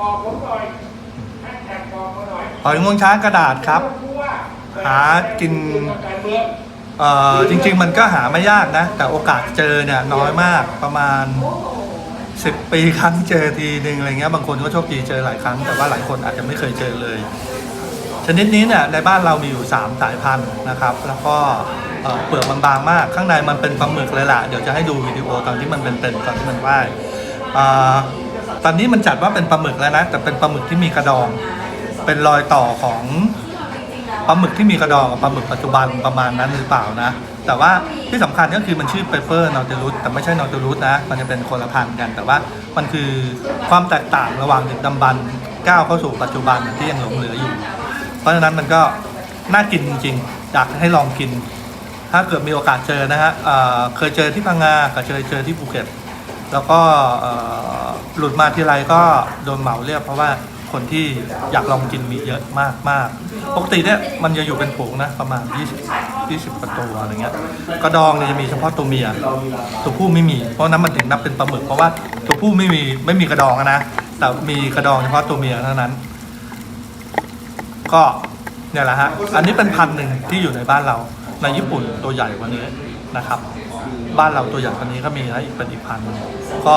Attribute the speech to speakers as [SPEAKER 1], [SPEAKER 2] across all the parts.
[SPEAKER 1] บอกผมหน่อยแฮชแท็กบอกมาหน่อย
[SPEAKER 2] หอยงวงช้างกระดาษครับ
[SPEAKER 1] ผู้ว่า
[SPEAKER 2] หากิน
[SPEAKER 1] การเมือง
[SPEAKER 2] เอ่อจริงๆมันก็หาไม่ยากนะ แต่โอกาสเจอเนี่ยน้อยมากประมาณ 10 ปีครั้งเจอทีหนึ่งอะไรเงี้ยบางคนก็โชคดีเจอหลายครั้งแต่ว่าหลายคนอาจจะไม่เคยเจอเลย ชนิดนี้เนี่ยในบ้านเรามีอยู่ 3 สายพันธุ์นะครับ แล้วก็เอ่อเปลือกบางๆมาก ข้างในมันเป็นปลาหมึกเลยล่ะเดี๋ยวจะให้ดูวิดีโอตอนที่มันเป็นเป็นตอนที่มันว่ายอ่า ตอนนี้มันจัดว่าเป็นปลาหมึกแล้วนะ แต่เป็นปลาหมึกที่มีกระดอง เป็นรอยต่อของปลาหมึกที่มีกระดองกับปลาหมึกปัจจุบันประมาณนั้นหรือเปล่านะ แต่ว่าที่สำคัญก็คือมันชื่อเปเปอร์นอต u ลุสแต่ไม่ใช่นอต u ลุสนะ มันจะเป็นคนละพันกัน แต่ว่ามันคือความแตกต่างระหว่างดึกดำบรรพ์ก้าวเข้าสู่ปัจจุบันที่ยังหลงเหลืออยู่ เพราะฉะนั้นมันก็น่ากินจริงๆอยากให้ลองกิน ถ้าเกิดมีโอกาสเจอนะฮะเเคยเจอที่พังงาเคยเจอที่ภูเก็ต แล้วก็ หลุดมาทีไรก็โดนเหมาเรียกเพราะว่าคนที่อยากลองกินมีเยอะมากมากปกติเนี่ยมันจะอยู่เป็นผงนะประมาณ 20 20กว่าตัวอะไรเงี้ยกระดองเนี่ยจะมีเฉพาะตัวเมียตัวผู้ไม่มี เพราะนั้นมันถึงนับเป็นปลาหมึกเพราะว่าตัวผู้ไม่มีไม่มีกระดองอะนะแต่มีกระดองเฉพาะตัวเมียเท่านั้น ก็เนี่ยแหละฮะอันนี้เป็นพันหนึ่งที่อยู่ในบ้านเราในญี่ปุ่นตัวใหญ่กว่านี้นะครับ บ้านเราตัวใหญ่กว่านี้ก็มีนะอีกเป็นอีกพันก็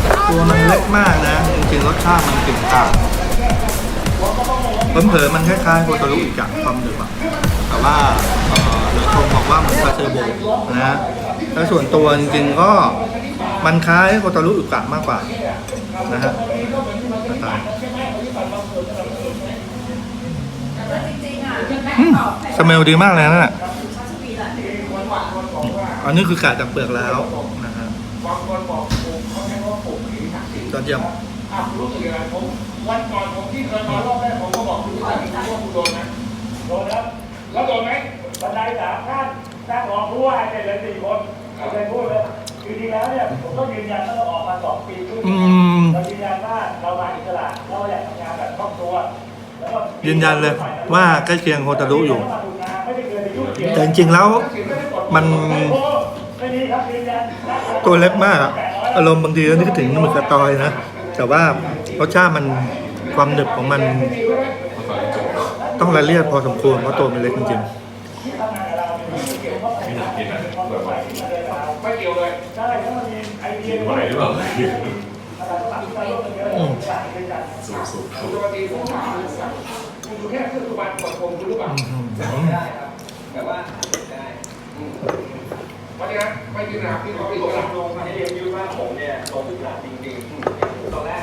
[SPEAKER 2] ตัวมันเล็กมากนะจริงๆรสชาติมันกึ่งกลางเผลอๆมันคล้ายๆโคตารุอีกอะความหนึบอะแต่ว่าเดี๋ยวชมบอกว่าเหมันคาเซโบนะแล้วส่วนตัวจริงๆก็มันคล้ายโคตารุอีกะมากกว่านะฮะสไตล์อืมสเมลดีมากเลยนะ่ะอันนี้คือกะจากเปลือกแล้วนะฮะ ยอดเยี่ยม
[SPEAKER 1] อะรู้สึกยังไงผมวันก่อนผมที่เคยมารอบแรกผมก็บอกคุณว่าคุณว่าคุณโดนนะโดนแล้วแล้วโดนไหมบันไดสามขั้นสร้างรองผู้ว่าให้เลยสี่คนเอาไปพูดเลยคือจริงแล้วเนี่ยผมต้องยืนยันว่าเราออกมาสองปีครึ่ง
[SPEAKER 2] อืม
[SPEAKER 1] เรายืนยันว่าเรามาอิสระเราอยากทำงานแบบครอบครัวแล้วก็
[SPEAKER 2] ยืนยันเลยว่าใกล้เคียงโคตารุอยู่
[SPEAKER 1] ไม่ได้เคยไปยุ่งเกี่ยว
[SPEAKER 2] แต่จริงๆแล้วมัน
[SPEAKER 1] ไม่ดีครับยืนยัน
[SPEAKER 2] ตัวเล็กมากอะ อารมณ์บางทีก็นึกถึงหมึกกระตอยนะ แต่ว่ารสชาติมันความหนึบของมัน ต้องละเลียดพอสมควรเพราะตัวมันเล็กจริง
[SPEAKER 1] กี่ยวเลยใช่ถ้ามันไห
[SPEAKER 3] วหรือเปล่า
[SPEAKER 2] อืม
[SPEAKER 3] สุด
[SPEAKER 1] ปกติ ราะฉะนั้นไม่ยืนหนาที่เขาไปตกลงมาให้เรียนยืนว่าผมเนี่ยลงศึกษาจริงๆตอนแรก